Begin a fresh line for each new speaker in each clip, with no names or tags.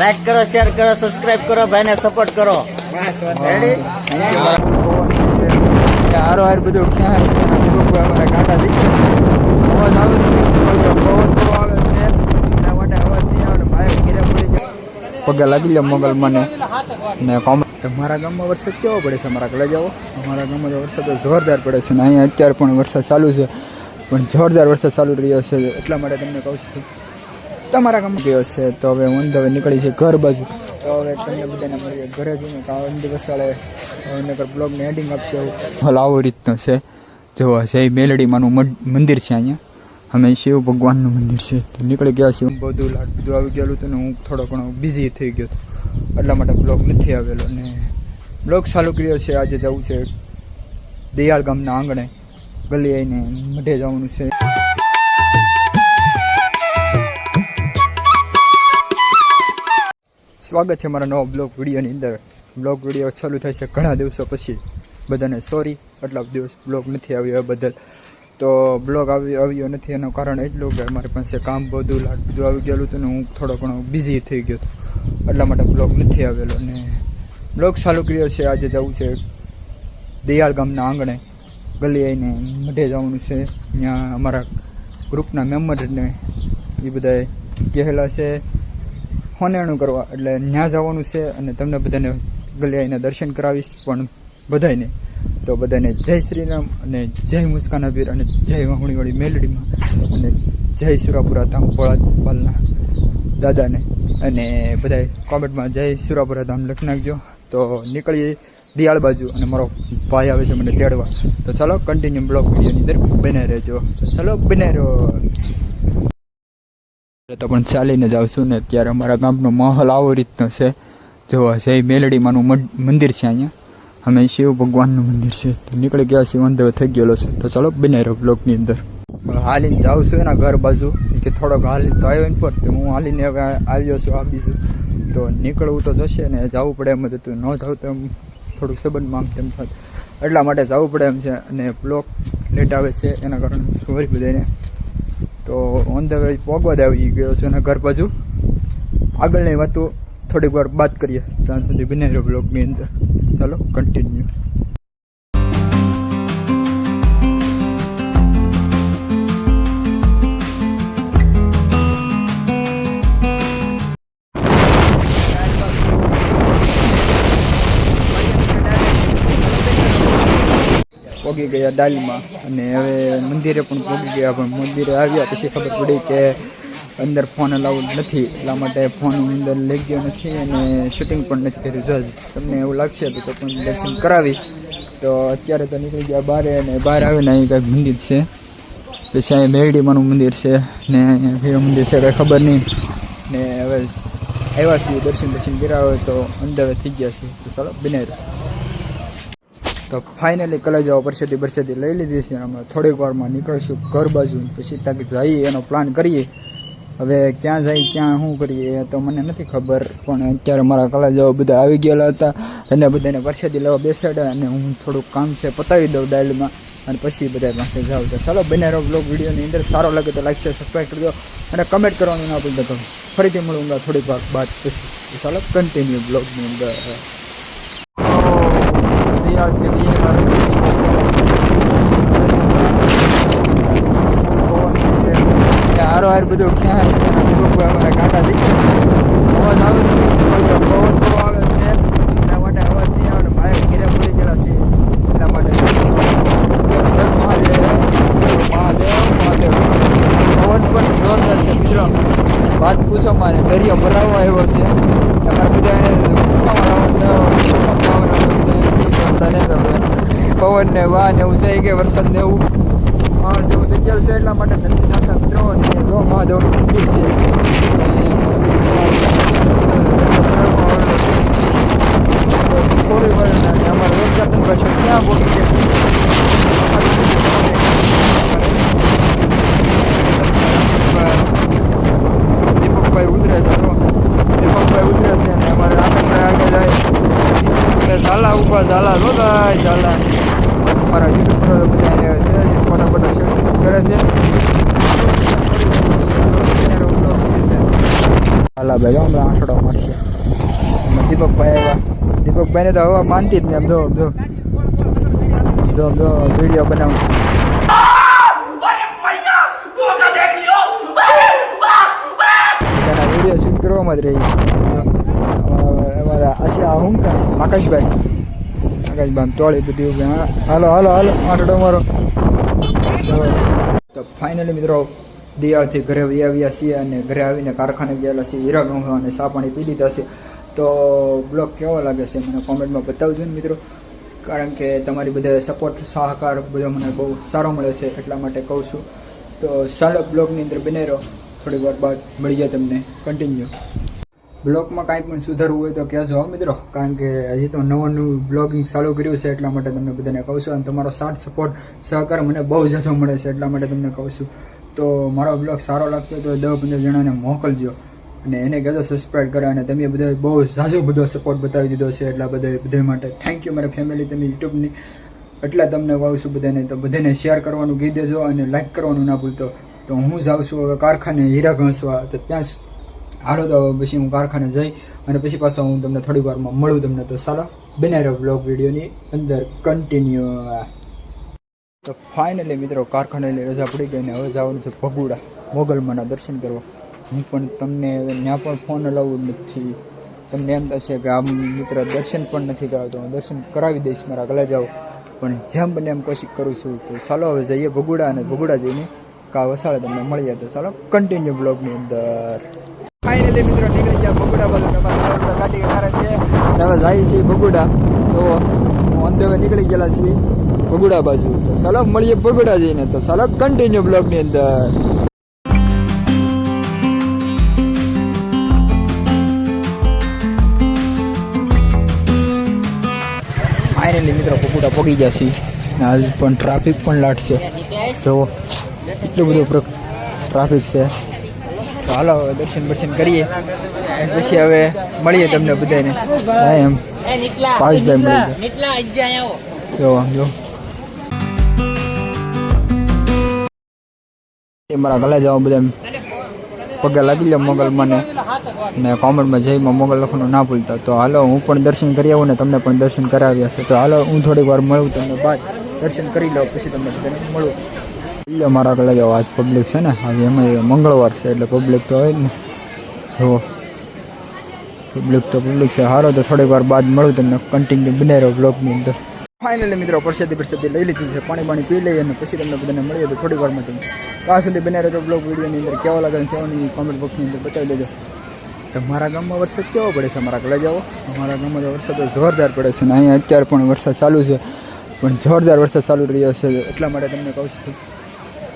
Like કરો share કરો subscribe કરો, ભાઈને સપોર્ટ કરો.
હારો હાર બધું અમારા અવાજ આવે છે એના માટે ભાઈ ઘેરે પડી જાય પગે લાગી લે મોગલ મને. ને કોમ મારા ગામમાં વરસાદ કેવો પડે છે? અમારા કલે જાઓ. અમારા ગામમાં વરસાદ જોરદાર પડે છે ને અહીંયા અત્યારે પણ વરસાદ ચાલુ છે. પણ જોરદાર વરસાદ ચાલુ રહ્યો છે એટલા માટે તમને કહું છું. તમારા કામ ગયો છે? તો હવે હું હવે નીકળી છે ઘર બાજુ. તો હવે તમને બધાને મળીએ ઘરે જઈને. કાવન દિવસ સાળે નગર બ્લોગને એડિંગ આપતો હાલ આવો રીતનો છે. જો જય મેલડીમાંનું મંદિર છે અહીંયા. અમે શિવ ભગવાનનું મંદિર છે. નીકળી ગયા છીએ. બધું લાડ બધું આવી ગયેલું હતું ને હું થોડો ઘણો બિઝી થઈ ગયો હતો. એટલા માટે બ્લોગ નથી આવેલો. ને બ્લોગ ચાલુ કર્યો છે. આજે જવું છે. દિયાળ ગામના આંગણે. ગલી આવીને મઢે જવાનું છે. સ્વાગત છે મારા નવા બ્લોગ વિડીયોની અંદર. બ્લોગ વીડિયો ચાલુ થાય છે ઘણા દિવસો પછી. બધાને સોરી આટલા દિવસ બ્લોગ નથી આવ્યો એ બદલ. તો બ્લોગ આવ્યો આવ્યો નથી એનું કારણ એટલું કે મારી પાસે કામ બધું લાગ બધું આવી ગયેલું હતું ને હું થોડો ઘણો બિઝી થઈ ગયો હતો. એટલા માટે બ્લોગ નથી આવેલો ને બ્લોગ ચાલુ કર્યો છે. આજે જવું છે દિયાળ ગામના આંગણે. ગલી આવીને મઢે જવાનું છે. ત્યાં અમારા ગ્રુપના મેમ્બરને એ બધાએ કહેલા છે હોનેણું કરવા. એટલે ત્યાં જવાનું છે અને તમને બધાને ગલે આવીને દર્શન કરાવીશ, પણ બધાને તો બધાને જય શ્રીરામ અને જય મુસ્કાન અબીર અને જય વાહુણીવાળી મેલડીમાં. અને જય સુરાપુરા ધામ પોળાપાલના દાદાને. અને બધા કોમેન્ટમાં જય સુરાપુરા ધામ લખી નાખજો. તો નીકળીએ દિયાળ બાજુ અને મારો ભાઈ આવે છે મને તેડવા. તો ચાલો કન્ટિન્યુ બ્લોગ વિડીયોની અંદર બને રહેજો. ચાલો બને રહો. તો પણ ચાલીને જાઉં છું ને અત્યારે અમારા ગામનો માહોલ આવો રીતનો છે. જો જય મેલડીમાંનું મંદિર છે અહીંયા. અમે શિવ ભગવાનનું મંદિર છે. તો નીકળી ગયા છીએ, વાંધો થઈ ગયેલો છે. તો ચાલો, બને રહ્યો બ્લોકની અંદર. હાલીને જાઉં છું એના ઘર બાજુ. કે થોડોક હાલીને તો આવ્યો ને પર તો હું હાલીને હવે આવ્યો છું આ બીજું. તો નીકળવું તો જશે ને, જવું પડે એમ હતું ન જાઉં તો એમ થોડુંક સંબંધમાં આમ તેમ થાય. એટલા માટે જવું પડે એમ છે. અને બ્લોક લેટ આવે છે, એના કારણે સોરી બધાને તો ઓન ધ વે પોગવા આવી ગયો છે અને ઘર બાજુ. આગળની વાતો થોડીક વાર બાદ કરીએ. ત્યાં સુધી બિનેરો બ્લોગની અંદર. ચાલો કન્ટિન્યુ પોગી ગયા ડાલીમાં. અને હવે મંદિરે પણ ભોગી ગયા. પણ મંદિરે આવ્યા પછી ખબર પડી કે અંદર ફોન અલાઉડ નથી. એટલા માટે ફોન અંદર લઈ ગયો નથી અને શૂટિંગ પણ નથી કર્યું જજ તમને એવું લાગશે તો પણ દર્શન કરાવી. તો અત્યારે તો નીકળી ગયા બહાર અને બહાર આવીને અહીં કંઈક મંદિર છે. પછી અહીં મેરડીમાંનું મંદિર છે ને અહીંયા મંદિર છે કંઈ ખબર નહીં. ને હવે આવ્યા છીએ દર્શન દર્શન કર્યા હોય તો અંદર થઈ ગયા છે તો ચાલો બનાવી તો ફાઇનલી કલેજ પરસેદી પરસેદી લઈ લીધી છે. અમે થોડીક વારમાં નીકળીશું ઘર બાજુ પછી તક જઈએ, એનો પ્લાન કરીએ. હવે ક્યાં જઈ ક્યાં શું કરીએ એ તો મને નથી ખબર, પણ અત્યારે મારા કલેજાઓ બધા આવી ગયેલા હતા અને બધાને પરસેદી લેવા બેસાડ્યા અને હું થોડુંક કામ છે પતાવી દઉં ડાયલમાં અને પછી બધા પાસે જાઉં. તો ચાલો બનારો બ્લોગ વિડીયોની અંદર. સારો લાગે તો લાઈક શેર સબસ્ક્રાઈબ કરજો અને કમેન્ટ કરવાનું ના ભૂલતા ફરીથી મળુંગા થોડીક વાર બાદ પછી. ચાલો કન્ટિન્યુ બ્લોગની અંદર. દિયાળથી દિયે હારો હાર બધું ક્યાં અમારા કાંટા દીકરા અવાજ આવે છે પવન બહુ આવે છે એના માટે અવાજ નહીં આવે ને ભાઈ ઘેરે પડી ગયેલા છે એના માટે મહાદેવ મહાદેવ મહાદેવ પવન પણ જોરદાર છે મિત્રો વાત પૂછો મારે દરિયો ભરાવો આવ્યો છે અમારે બધા પવન ને વાહ ને એવું છે કે વરસાદ ને એવું પણ જેવું થઈ ગયેલું છે, એટલા માટે નથી જતા મિત્રો. અને મહાદેવ મંદિર છે. થોડી વાર અમારે એક પછી ક્યાં બોલી ઝાલા ઊભા ઝાલા રોદાય ઝાલા. અમારા યુટ્યુબ બધા છે ફોટા ફોટા શૂટ કરે છે. હાલ ભાઈ જો હમણાં આંટડો મારશે દીપકભાઈ આવ્યા. દીપકભાઈને તો હવા માનતી જ ને એમ જો જો. જો જો, વીડિયો બનાવ. વીડિયો શૂટ કરવામાં જ રહી. અમારા- આ હું આકાશભાઈ આકાશભાઈ ટોળી બધી ઊભી. હાલો હાલો હાલો. આંટડો મારો તો ફાઇનલી મિત્રો, દિયાળથી ઘરે વહી આવ્યા છીએ અને ઘરે આવીને કારખાને ગયેલા છીએ. હીરા ગંગા અને ચા પાણી પી લીધા છે. તો બ્લોગ કેવો લાગે છે મને કોમેન્ટમાં બતાવજો ને મિત્રો. કારણ કે તમારી બધા સપોર્ટ સહકાર બધો મને બહુ સારો મળે છે એટલા માટે કહું છું. તો ચાલો બ્લોગની અંદર બને રહો થોડી વાર બાદ મળી જાય તમને. કન્ટિન્યુ બ્લોગમાં કાંઈ પણ સુધારવું હોય તો કહેશો મિત્રો. કારણ કે હજી તો નવું નવું બ્લોગિંગ ચાલુ કર્યું છે, એટલા માટે તમને બધાને કહું છું. અને તમારો સાથ, સપોર્ટ, સહકાર મને બહુ ઝાઝો મળે છે, એટલા માટે તમને કહું છું. તો મારો બ્લોગ સારો લાગતો તો દસ પંદર જણાને મોકલજો. અને એને કહેજો સબસ્ક્રાઈબ કરે. અને તમે બધા બહુ ઝાઝો બધો સપોર્ટ બતાવી દીધો છે, એટલા બધા બધા માટે. થેન્ક યુ મારા ફેમિલી તમે યુટ્યુબની એટલા તમને કહું છું બધાને. તો બધાને શેર કરવાનું કહી દેજો અને લાઈક કરવાનું ના ભૂલતો. તો હું જાઉં છું હવે કારખાને હીરા ઘસવા. તો ત્યાં હાલો તો પછી હું કારખાને જઈ અને પછી પાછો હું તમને થોડી વારમાં મળું તમને તો સારો બનાવી રહ્યો બ્લોગ વિડીયોની અંદર કન્ટિન્યુ તો ફાઇનલી મિત્રો કારખાને રજા પડી ગઈ ને હવે જવાનું છે ભગુડા મોગલમાના દર્શન કરવા. હું પણ તમને ત્યાં પણ ફોન અલાવું નથી. તમને એમ થશે કે આ મિત્ર દર્શન પણ નથી કરાવતો. હું દર્શન કરાવી દઈશ મારા ગલા જાઓ પણ જેમ બને એમ કોશિશ કરું છું તો ચાલો હવે જઈએ ભગુડા અને ભગુડા જઈને કા વસાડે તમને મળીએ તો ચાલો કન્ટિન્યુ બ્લોગની અંદર. ફાઇનલી મિત્રો નીકળી ગયા ભગુડા બાજુ. અમારા ગાડી કારે છે. હવે જાય છે બગુડા. તો ઓન ધ વે નીકળી ગયેલા છીએ ભગુડા બાજુ. તો ચાલો મળીએ ભગુડા જઈને. તો ચાલો કન્ટિન્યુ બ્લોગની અંદર. ફાઇનલી મિત્રો ભગુડા પગી જશે આજ પણ ટ્રાફિક પણ લાટશે જો એટલું બધું ટ્રાફિક છે. તો હાલો હવે દર્શન બર્શન કરીએ. પછી હવે મળીએ તમને બધાને હા એમ. પાસભાઈ મળી જાય. જો જો. એ મારા ગલા જવા બધા પગે લાગી લે મોગલ મને. ને કોમેન્ટમાં જઈમાં મોગલ લખવાનું ના ભૂલતા. તો હાલો હું પણ દર્શન કરી આવું ને તમને પણ દર્શન કરાવ્યા છે. તો હાલો હું થોડીક વાર મળું તમને બાદ. દર્શન કરી લઉં પછી તમને બધાને મળું. એટલે મારા જાવ આજ પબ્લિક છે ને. આજે એમાં મંગળવાર છે એટલે પબ્લિક તો હોય ને. જુઓ. પબ્લિક તો પબ્લિક છે. હારો તો થોડીક વાર બાદ મળું તમને કન્ટિન્યુ બનાવી રહ્યો બ્લોગની અંદર. ફાઇનલી મિત્રો, પ્રસાદી પ્રસાદી લઈ લીધી છે. પાણી પાણી પી લઈએ અને પછી તમને બધાને મળીએ તો થોડીક વારમાં તમને. ત્યાં સુધી બનાવી રહ્યો બ્લોગ વિડીયોની અંદર. કેવો લાગે છે નહીં કોમેન્ટ બોક્સની અંદર બતાવી દેજો. તો મારા ગામમાં વરસાદ કેવો પડે છે? અમારા કલે જાઓ અમારા ગામમાં તો વરસાદ જોરદાર પડે છે અને અહીંયા અત્યારે પણ વરસાદ ચાલુ છે. પણ જોરદાર વરસાદ ચાલુ રહ્યો છે એટલા માટે તમને કહું છું.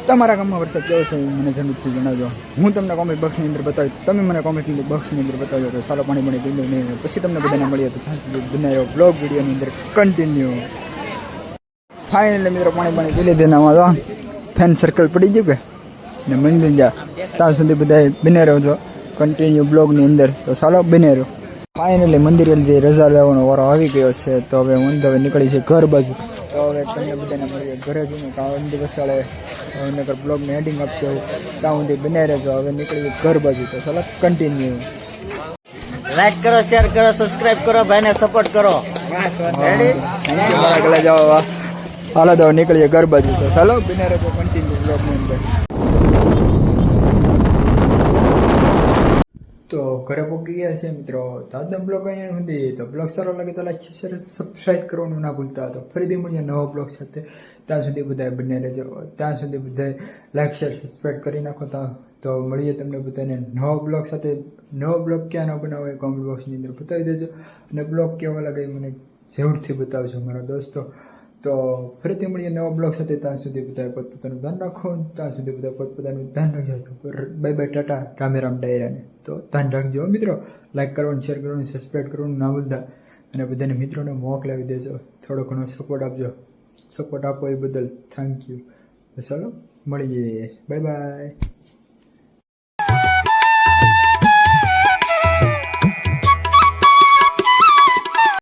તમારા ગામમાં વરસાદ કેવો છે? મને જરૂરથી જણાવજો. હું તમને કોમેન્ટ બોક્સની અંદર બતાવી તમે મને કોમેન્ટ બોક્સની અંદર બતાવજો તો સારો પાણી પાણી પીને નહીં પછી તમને બધાને મળીએ તો બનાવ્યો બ્લોગ વિડીયોની અંદર કન્ટિન્યુ ફાઇનલી મિત્રો પાણી પાણી પી લીધે આમાં તો ફેન સર્કલ પડી ગયું કે? ને મંદિર જા. ત્યાં સુધી બધા બને રહ્યો છો કન્ટિન્યુ બ્લોગની અંદર તો ચાલો બને રહ્યો. ફાઇનલી મંદિરે રજા લેવાનો વારો આવી ગયો છે. તો હવે હું હવે નીકળી છે ઘર બાજુ. તો હવે તમને બધાને મળીએ ઘરે જઈને કાં મંદિર વસાડે નગર બ્લોગને હેડિંગ આપતો ત્યાં સુધી બને રહેજો. હવે નીકળી ઘર બાજુ તો ચાલો કન્ટિન્યુ
લાઈક કરો શેર કરો સબસ્ક્રાઇબ કરો ભાઈને સપોર્ટ કરો.
મારા ગલા જાઓ હાલો તો નીકળીએ ઘર બાજુ તો ચાલો બને રહેજો કન્ટિન્યુ બ્લોગની અંદર. તો ઘરે પહોંચી ગયા છે મિત્રો. તો આજનો બ્લોગ અહીંયા સુધી. તો બ્લોગ સારો લાગે તો લાઈક, શેર સબસ્ક્રાઈબ કરવાનું ના ભૂલતા તો ફરીથી મળીએ નવા બ્લોગ સાથે. ત્યાં સુધી બધાએ બંને રહેજો. ત્યાં સુધી બધાએ લાઈક, શેર સબસ્ક્રાઈબ કરી નાખો તો. તો મળીએ તમને બધાને નવા બ્લોગ સાથે. નવો બ્લોગ ક્યાં ન બનાવો એ કોમેન્ટ બોક્સની અંદર બતાવી દેજો. અને બ્લોગ કેવો લાગે મને જરૂરથી બતાવજો, મારા દોસ્તો. તો ફરીથી મળીએ નવા બ્લોગ સાથે. ત્યાં સુધી બધા પોતપોતાનું ધ્યાન રાખો. ત્યાં સુધી બધા પોતપોતાનું ધ્યાન રાખજો. Bye bye, tata. રામે રામ ડાયરાને. તો ધ્યાન રાખજો મિત્રો. લાઇક કરવાનું શેર કરવાનું સબસ્ક્રાઈબ કરવાનું ના ભૂલતા. અને બધાને મિત્રોને મોકલાવી દેજો. થોડો ઘણો સપોર્ટ આપજો. સપોર્ટ આપો એ બદલ. થેન્ક યુ ચાલો, મળીએ. Bye bye